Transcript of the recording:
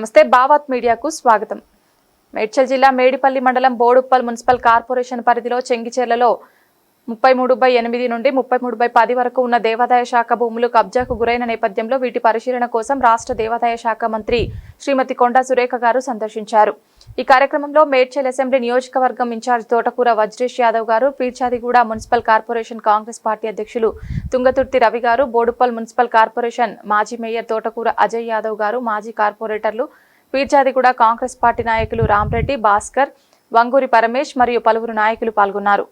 నమస్తే భావాత్ మీడియాకు స్వాగతం. మేడ్చల్ జిల్లా మేడిపల్లి మండలం బోడుప్పల్ మున్సిపల్ కార్పొరేషన్ పరిధిలో చెంగిచెర్లలో ముప్పై మూడు బై ఎనిమిది నుండి ముప్పై మూడు బై పది వరకు ఉన్న దేవాదాయ శాఖ భూములు కబ్జాకు గురైన నేపథ్యంలో వీటి పరిశీలన కోసం రాష్ట్ర దేవాదాయ శాఖ మంత్రి శ్రీమతి కొండా సురేఖ గారు సందర్శించారు. ఈ కార్యక్రమంలో మేడ్చల్ అసెంబ్లీ నియోజకవర్గం ఇన్ఛార్జ్ తోటకూర వజ్రేష్ యాదవ్ గారు Peerzadiguda municipal corporation Congress party అధ్యక్షులు తుంగతుర్తి రవి గారు బోడుపల్ మున్సిపల్ కార్పొరేషన్ మాజీ మేయర్ తోటకూర అజయ్ యాదవ్ గారు మాజీ కార్పొరేటర్లు పీర్చాదిగూడ కాంగ్రెస్ పార్టీ నాయకులు రామ్రెడ్డి భాస్కర్ వంగూరి పరమేష్ మరియు పలువురు నాయకులు పాల్గొన్నారు.